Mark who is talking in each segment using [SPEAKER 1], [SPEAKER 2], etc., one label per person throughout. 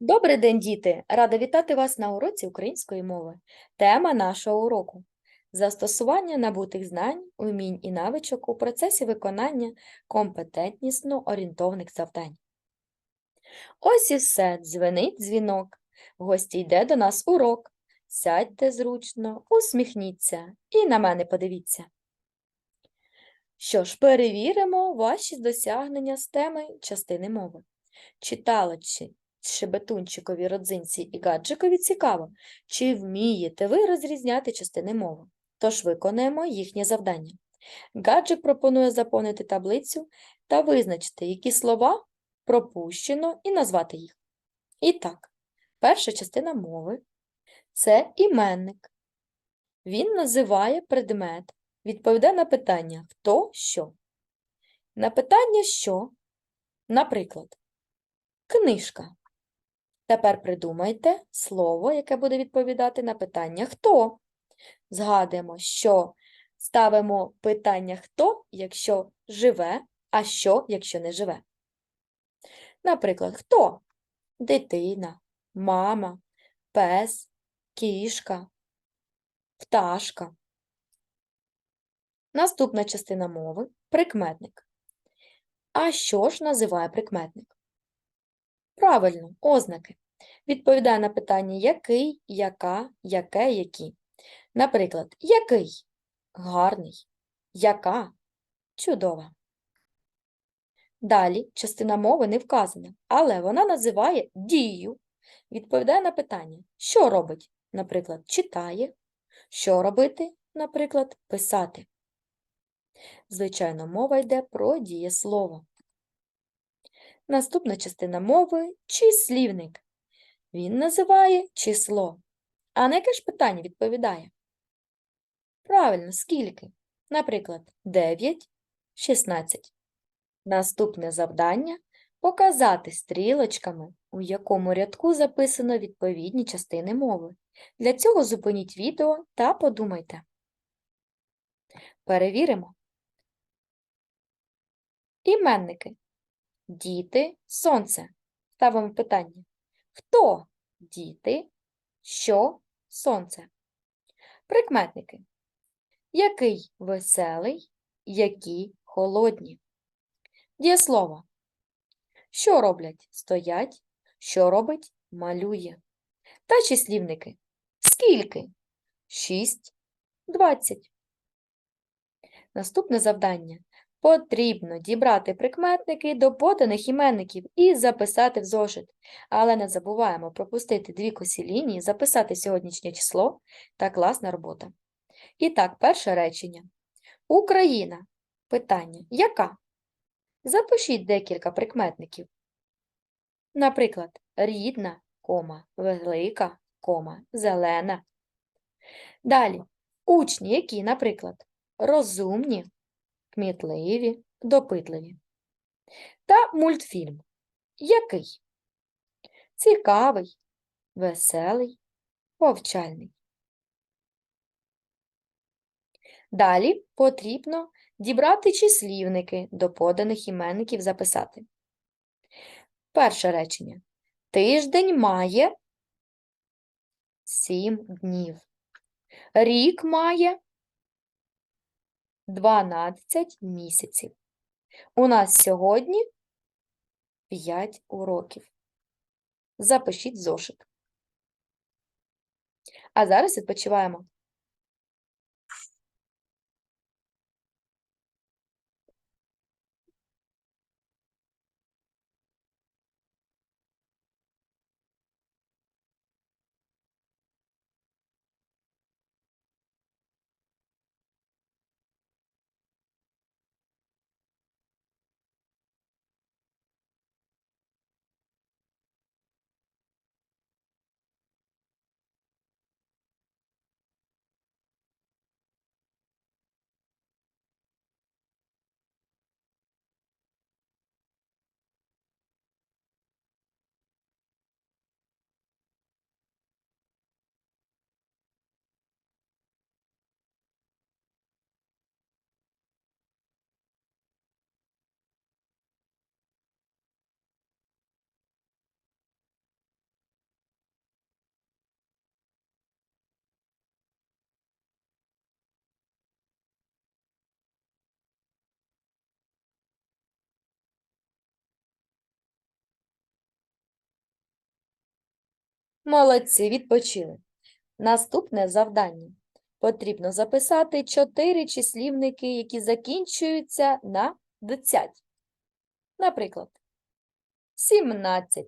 [SPEAKER 1] Добрий день, діти! Рада вітати вас на уроці української мови. Тема нашого уроку застосування набутих знань, умінь і навичок у процесі виконання компетентнісно орієнтовних завдань. Ось і все, дзвенить дзвінок. Гості йде до нас урок. Сядьте зручно, усміхніться і на мене подивіться. Що ж, перевіримо ваші досягнення з теми частини мови. Читала чи Шебетунчикові, родзинці і гаджикові цікаво, чи вмієте ви розрізняти частини мови. Тож виконаємо їхнє завдання. Гаджик пропонує заповнити таблицю та визначити, які слова пропущено і назвати їх. І так, перша частина мови – це іменник. Він називає предмет, відповідає на питання «хто?», «що?». На питання «що?», наприклад, книжка. Тепер придумайте слово, яке буде відповідати на питання «хто?». Згадуємо, що ставимо питання «хто?», якщо живе, а «що?», якщо не живе. Наприклад, хто? Дитина, мама, пес, кішка, пташка. Наступна частина мови – прикметник. А що ж називає прикметник? Правильно, ознаки. Відповідає на питання який, яка, яке, які. Наприклад, який? Гарний. Яка? Чудова. Далі частина мови не вказана, але вона називає дію. Відповідає на питання, що робить, наприклад, читає, що робити, наприклад, писати. Звичайно, мова йде про дієслово. Наступна частина мови – числівник. Він називає число. А на яке ж питання відповідає? Правильно, скільки? Наприклад, 9, 16. Наступне завдання – показати стрілочками, у якому рядку записано відповідні частини мови. Для цього зупиніть відео та подумайте. Перевіримо. Іменники. Діти, сонце. Ставимо питання. Хто діти? Що сонце? Прикметники. Який веселий, які холодні. Дієслово. Що роблять? Стоять. Що робить? Малює. Та числівники. Скільки? 6, 20. Наступне завдання. Потрібно дібрати прикметники до поданих іменників і записати в зошит. Але не забуваємо пропустити дві косі лінії, записати сьогоднішнє число та класна робота. І так, перше речення. Україна. Питання. Яка? Запишіть декілька прикметників. Наприклад, рідна, кома, велика, кома, зелена. Далі. Учні, які, наприклад, розумні, кмітливі, допитливі. Та мультфільм. Який? Цікавий, веселий, повчальний. Далі потрібно дібрати числівники до поданих іменників записати. Перше речення. Тиждень має 7 днів. Рік має 12 місяців. У нас сьогодні 5 уроків. Запишіть зошит. А зараз відпочиваємо. Молодці, відпочили. Наступне завдання. Потрібно записати чотири числівники, які закінчуються на «дцять». Наприклад, 17,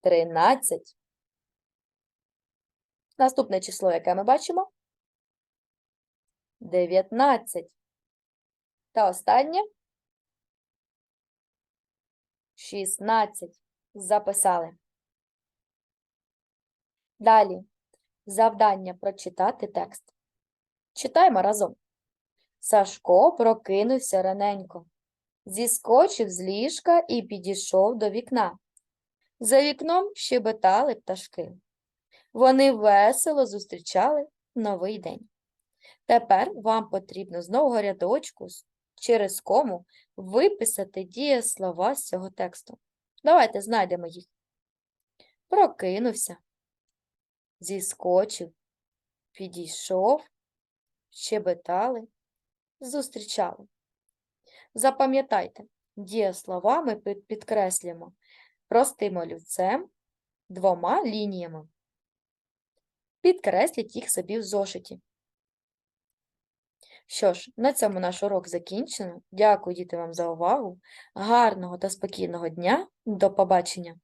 [SPEAKER 1] 13. Наступне число, яке ми бачимо? 19. Та останнє 16. Записали. Далі. Завдання прочитати текст. Читаємо разом. Сашко прокинувся раненько, зіскочив з ліжка і підійшов до вікна. За вікном щебетали пташки. Вони весело зустрічали новий день. Тепер вам потрібно з нового рядочку через кому виписати дієслова з цього тексту. Давайте знайдемо їх. Прокинувся, зіскочив, підійшов, щебетали, зустрічали. Запам'ятайте, дієслова ми підкреслюємо простим олівцем, двома лініями. Підкресліть їх собі в зошиті. Що ж, на цьому наш урок закінчено. Дякую, діти, вам за увагу. Гарного та спокійного дня. До побачення!